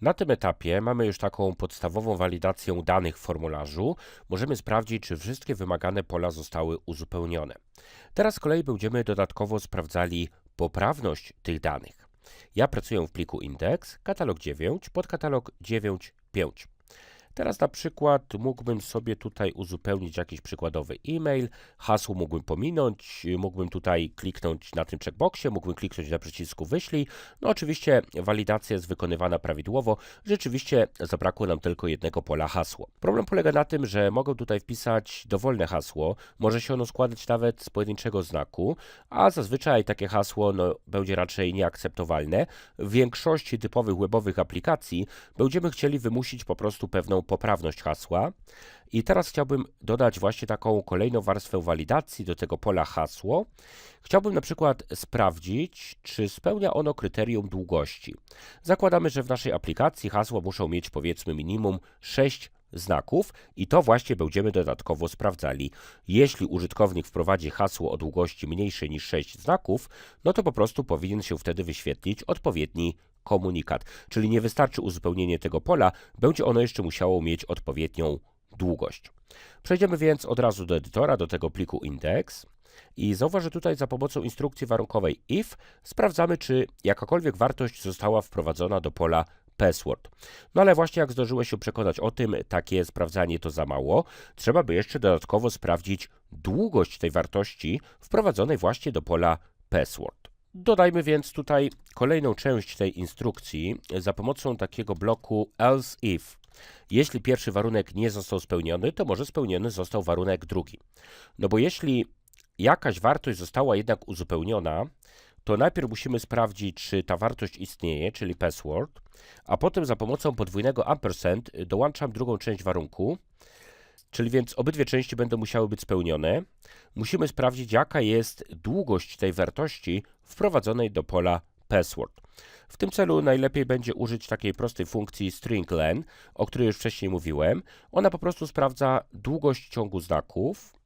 Na tym etapie mamy już taką podstawową walidację danych w formularzu. Możemy sprawdzić, czy wszystkie wymagane pola zostały uzupełnione. Teraz z kolei będziemy dodatkowo sprawdzali poprawność tych danych. Ja pracuję w pliku index, katalog 9, podkatalog 9.5. Teraz na przykład mógłbym sobie tutaj uzupełnić jakiś przykładowy e-mail, hasło mógłbym pominąć, mógłbym tutaj kliknąć na tym checkboxie, mógłbym kliknąć na przycisku wyślij. No oczywiście walidacja jest wykonywana prawidłowo, rzeczywiście zabrakło nam tylko jednego pola hasło. Problem polega na tym, że mogę tutaj wpisać dowolne hasło, może się ono składać nawet z pojedynczego znaku, a zazwyczaj takie hasło no, będzie raczej nieakceptowalne. W większości typowych webowych aplikacji będziemy chcieli wymusić po prostu pewną poprawność hasła. I teraz chciałbym dodać właśnie taką kolejną warstwę walidacji do tego pola hasło. Chciałbym na przykład sprawdzić, czy spełnia ono kryterium długości. Zakładamy, że w naszej aplikacji hasła muszą mieć powiedzmy minimum 6 znaków i to właśnie będziemy dodatkowo sprawdzali. Jeśli użytkownik wprowadzi hasło o długości mniejszej niż 6 znaków, no to po prostu powinien się wtedy wyświetlić odpowiedni komunikat. Czyli nie wystarczy uzupełnienie tego pola, będzie ono jeszcze musiało mieć odpowiednią długość. Przejdziemy więc od razu do edytora, do tego pliku index. I zauważ, że tutaj za pomocą instrukcji warunkowej if sprawdzamy, czy jakakolwiek wartość została wprowadzona do pola password. No ale właśnie jak zdążyłeś się przekonać o tym, takie sprawdzanie to za mało. Trzeba by jeszcze dodatkowo sprawdzić długość tej wartości wprowadzonej właśnie do pola password. Dodajmy więc tutaj kolejną część tej instrukcji za pomocą takiego bloku else if. Jeśli pierwszy warunek nie został spełniony, to może spełniony został warunek drugi. No bo jeśli jakaś wartość została jednak uzupełniona, to najpierw musimy sprawdzić, czy ta wartość istnieje, czyli password, a potem za pomocą podwójnego ampersand dołączam drugą część warunku, czyli więc obydwie części będą musiały być spełnione. Musimy sprawdzić, jaka jest długość tej wartości wprowadzonej do pola password. W tym celu najlepiej będzie użyć takiej prostej funkcji stringlen, o której już wcześniej mówiłem. Ona po prostu sprawdza długość ciągu znaków,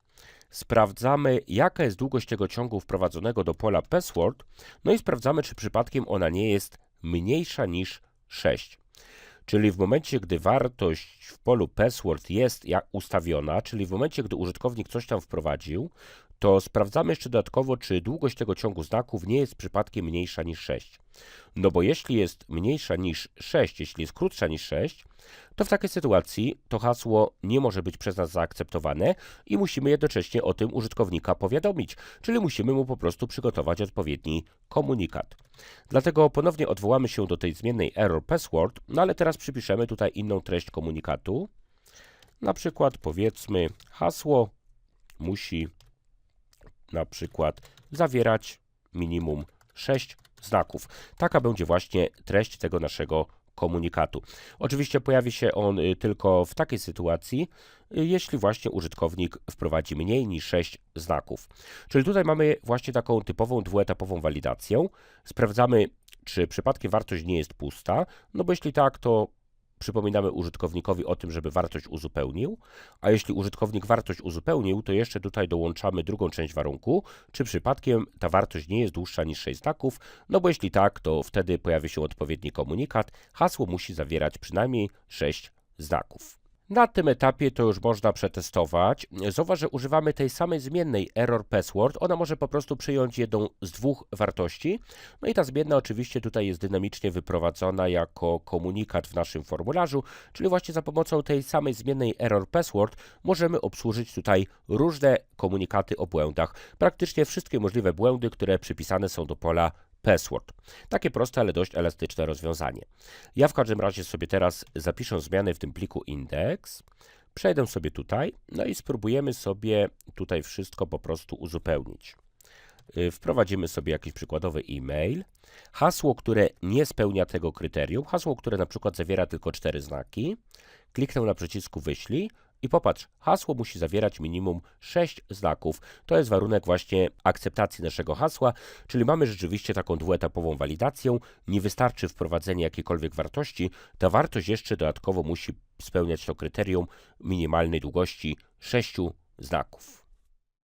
sprawdzamy, jaka jest długość tego ciągu wprowadzonego do pola password, no i sprawdzamy, czy przypadkiem ona nie jest mniejsza niż 6. Czyli w momencie, gdy wartość w polu password jest ustawiona, czyli w momencie, gdy użytkownik coś tam wprowadził, to sprawdzamy jeszcze dodatkowo, czy długość tego ciągu znaków nie jest przypadkiem mniejsza niż 6. No bo jeśli jest mniejsza niż 6, jeśli jest krótsza niż 6, to w takiej sytuacji to hasło nie może być przez nas zaakceptowane i musimy jednocześnie o tym użytkownika powiadomić, czyli musimy mu po prostu przygotować odpowiedni komunikat. Dlatego ponownie odwołamy się do tej zmiennej error password, no ale teraz przypiszemy tutaj inną treść komunikatu. Na przykład powiedzmy hasło musi na przykład zawierać minimum 6 znaków. Taka będzie właśnie treść tego naszego komunikatu. Oczywiście pojawi się on y, tylko w takiej sytuacji, y, jeśli właśnie użytkownik wprowadzi mniej niż 6 znaków. Czyli tutaj mamy właśnie taką typową dwuetapową walidację. Sprawdzamy, czy przypadkiem wartość nie jest pusta, no bo jeśli tak, to przypominamy użytkownikowi o tym, żeby wartość uzupełnił, a jeśli użytkownik wartość uzupełnił, to jeszcze tutaj dołączamy drugą część warunku, czy przypadkiem ta wartość nie jest dłuższa niż 6 znaków, no bo jeśli tak, to wtedy pojawi się odpowiedni komunikat, hasło musi zawierać przynajmniej 6 znaków. Na tym etapie to już można przetestować. Zauważ, że używamy tej samej zmiennej error password. Ona może po prostu przyjąć jedną z dwóch wartości. No i ta zmienna oczywiście tutaj jest dynamicznie wyprowadzona jako komunikat w naszym formularzu, czyli właśnie za pomocą tej samej zmiennej error password możemy obsłużyć tutaj różne komunikaty o błędach. Praktycznie wszystkie możliwe błędy, które przypisane są do pola password. Takie proste, ale dość elastyczne rozwiązanie. Ja w każdym razie sobie teraz zapiszę zmiany w tym pliku index, przejdę sobie tutaj, no i spróbujemy sobie tutaj wszystko po prostu uzupełnić. Y, wprowadzimy sobie jakiś przykładowy e-mail, hasło, które nie spełnia tego kryterium, hasło, które na przykład zawiera tylko cztery znaki, kliknę na przycisku wyślij, i popatrz, hasło musi zawierać minimum 6 znaków. To jest warunek właśnie akceptacji naszego hasła, czyli mamy rzeczywiście taką dwuetapową walidację. Nie wystarczy wprowadzenie jakiejkolwiek wartości, ta wartość jeszcze dodatkowo musi spełniać to kryterium minimalnej długości 6 znaków.